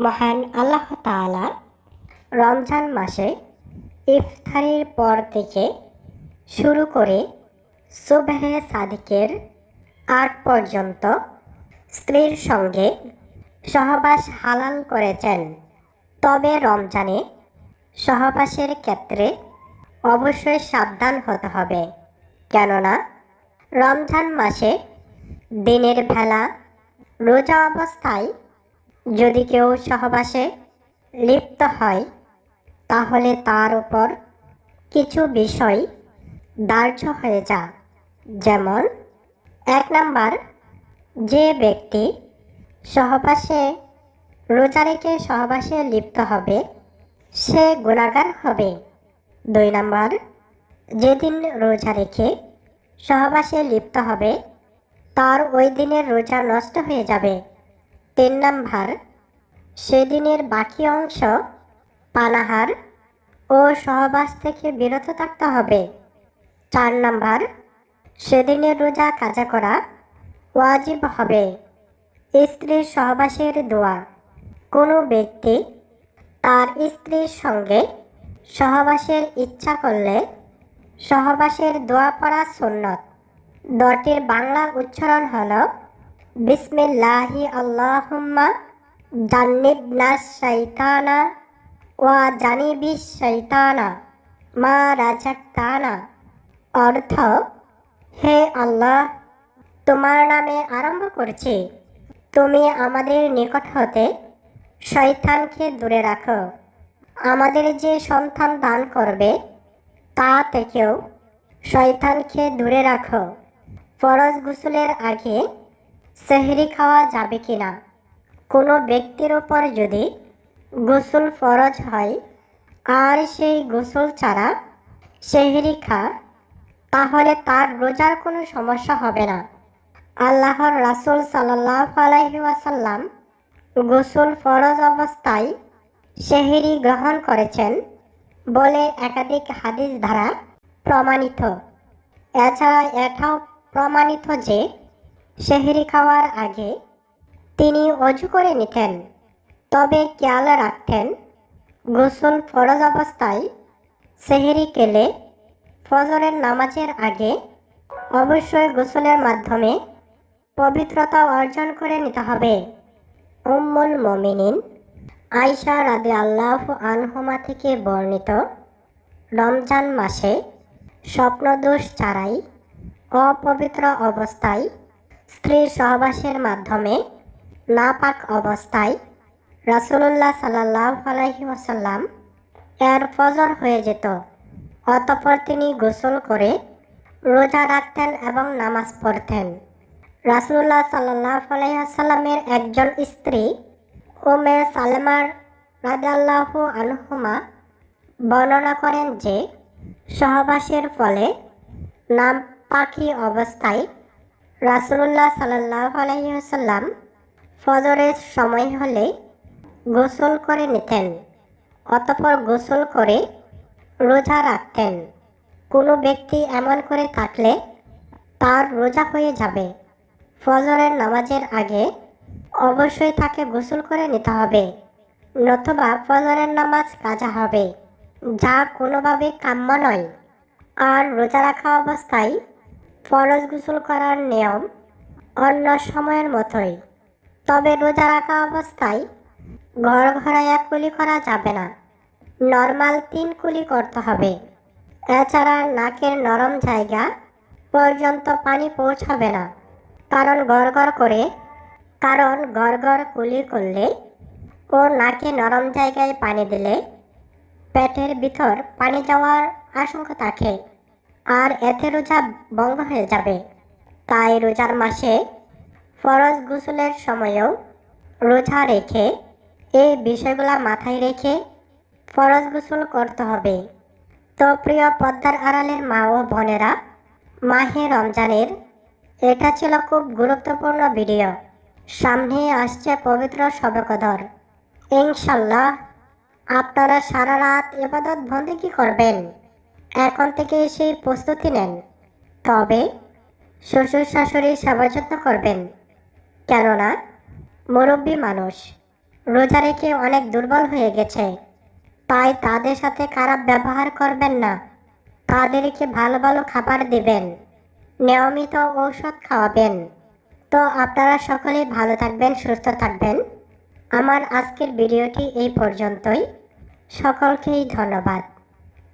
মহান আল্লাহ তাআলা রমজান মাসে ইফতারির পর থেকে শুরু করে সুবহে সাদিকের আগ পর্যন্ত স্ত্রীর সঙ্গে সহবাস হালাল করেছেন। তবে রমজানে সহবাসের ক্ষেত্রে অবশ্যই সাবধান হতে হবে। কেননা, রমজান মাসে দিনের বেলা রোজা অবস্থায় যদি কেউ সহবাসে লিপ্ত হয়, তাহলে তার উপর কিছু বিষয় দার্য হয়ে যা। যেমন, এক নাম্বার, যে ব্যক্তি সহবাসে, রোজা রেখে সহবাসে লিপ্ত হবে, সে গুণাগার হবে। দুই নাম্বার, যেদিন রোজা রেখে সহবাসে লিপ্ত হবে, তার ওই দিনের রোজা নষ্ট হয়ে যাবে। তিন নাম্বার, সেদিনের বাকি অংশ, পানাহার ও সহবাস থেকে বিরত থাকতে হবে। চার নাম্বার, সেদিনের রোজা কাজা করা ওয়াজিব হবে। স্ত্রীর সহবাসের দোয়া। কোনো ব্যক্তি তার স্ত্রীর সঙ্গে সহবাসের ইচ্ছা করলে সহবাসের দোয়া পড়া সুন্নত। দটির বাংলা উচ্চারণ হল বিসমিল্লাহি, আল্লাহুম্মা জান্নিবনা শৈতানা ওয়া জানিবি শৈতানা মা রাজাক্তানা। অর্থ, হে আল্লাহ, তোমার নামে আরম্ভ করছি। তুমি আমাদের নিকট হতে শয়তানকে দূরে রাখো। আমাদের যে সন্তান দান করবে, তা থেকেও শয়তানকে দূরে রাখো। ফরজ গোসলের আগে সেহরি খাওয়া যাবে কি না? কোনো ব্যক্তির ওপর যদি গোসল ফরজ হয়, আর সেই গোসল ছাড়া সেহরি খা, তাহলে তার রোজার কোনো সমস্যা হবে না। আল্লাহর রাসুল সাল্লাহ আলাইসাল্লাম গোসল ফরজ অবস্থায় সেহেরি গ্রহণ করেছেন বলে একাধিক হাদিস দ্বারা প্রমাণিত। এছাড়া এটাও প্রমাণিত যে সেহেরি খাওয়ার আগে তিনি অজু করে নিতেন, তবে খেয়াল রাখতেন, গোসল ফরজ অবস্থায় সেহেরি কেলে ফজরের নামাজের আগে অবশ্যই গোসলের মাধ্যমে পবিত্রতা অর্জন করে নিতে হবে। উম্মুল মমিনিন আয়সা রাদে আল্লাহ আনহুমা থেকে বর্ণিত, রমজান মাসে স্বপ্নদোষ ছাড়াই অপবিত্র অবস্থায় স্ত্রীর সহবাসের মাধ্যমে নাপাক অবস্থায় রাসুলুল্লাহ সাল্লাহ আলহি ওসাল্লাম এর ফজর হয়ে যেত। অতপর তিনি গোসল করে রোজা রাখতেন এবং নামাজ পড়তেন। রাসুল্লাহ সাল্লাহ আলাইসাল্লামের একজন স্ত্রী ওমে সালেমার রাজাল্লাহু আনহুমা বর্ণনা করেন যে, সহবাসের ফলে নাম পাখি অবস্থায় রাসুল্লাহ সাল্লাহ আলাইসাল্লাম ফজরের সময় হলে গোসল করে নিতেন, অতপর গোসল করে রোজা রাখতেন। কোনো ব্যক্তি এমন করে থাকলে তার রোজা হয়ে যাবে। ফজরের নামাজের আগে অবশ্যই তাকে গোসল করে নিতে হবে, নতুবা ফজরের নামাজ কাজা হবে। যা কোনোভাবে কাম্য নয়। আর রোজা রাখা অবস্থায় ফরজ গোসল করার নিয়ম অন্য সময়ের মতোই। তবে রোজা রাখা অবস্থায় ঘর ঘরাইয়া কুলি করা যাবে না। নর্মাল তিন কুলি করতে হবে। এছাড়া নাকের নরম জায়গা পর্যন্ত পানি পৌঁছাবে না। কারণ গড় করে, কারণ গড় কুলি করলে ও নাকে নরম জায়গায় পানি দিলে পেটের ভিতর পানি যাওয়ার আশঙ্কা থাকে। আর এতে রোজা বঙ্গ হয়ে যাবে। তাই রোজার মাসে ফরজ গোসলের সময়ও রোজা রেখে, এই বিষয়গুলো মাথায় রেখে ফরজ গোসল করতে হবে। তো প্রিয় পদ্মার আড়ালের মা ও বোনেরা, মাহে রমজানের এটা ছিল খুব গুরুত্বপূর্ণ ভিডিও। সামনে আসছে পবিত্র সবকদর ইনশাল্লাহ আপনারা সারা রাত এবাদত কি করবেন? এখন থেকে সেই প্রস্তুতি নেন। তবে শ্বশুর শাশুড়ি সেবা যত্ন করবেন। কেননা, মুরব্বী মানুষ রোজা রেখে অনেক দুর্বল হয়ে গেছে। তাই তাদের সাথে খারাপ ব্যবহার করবেন না। তাদেরকে ভালো ভালো খাবার দেবেন। নিয়মিত ঔষধ খাওয়াবেন। তো আপনারা সকলেই ভালো থাকবেন, সুস্থ থাকবেন। আমার আজকের ভিডিওটি এই পর্যন্তই। সকলকেই ধন্যবাদ।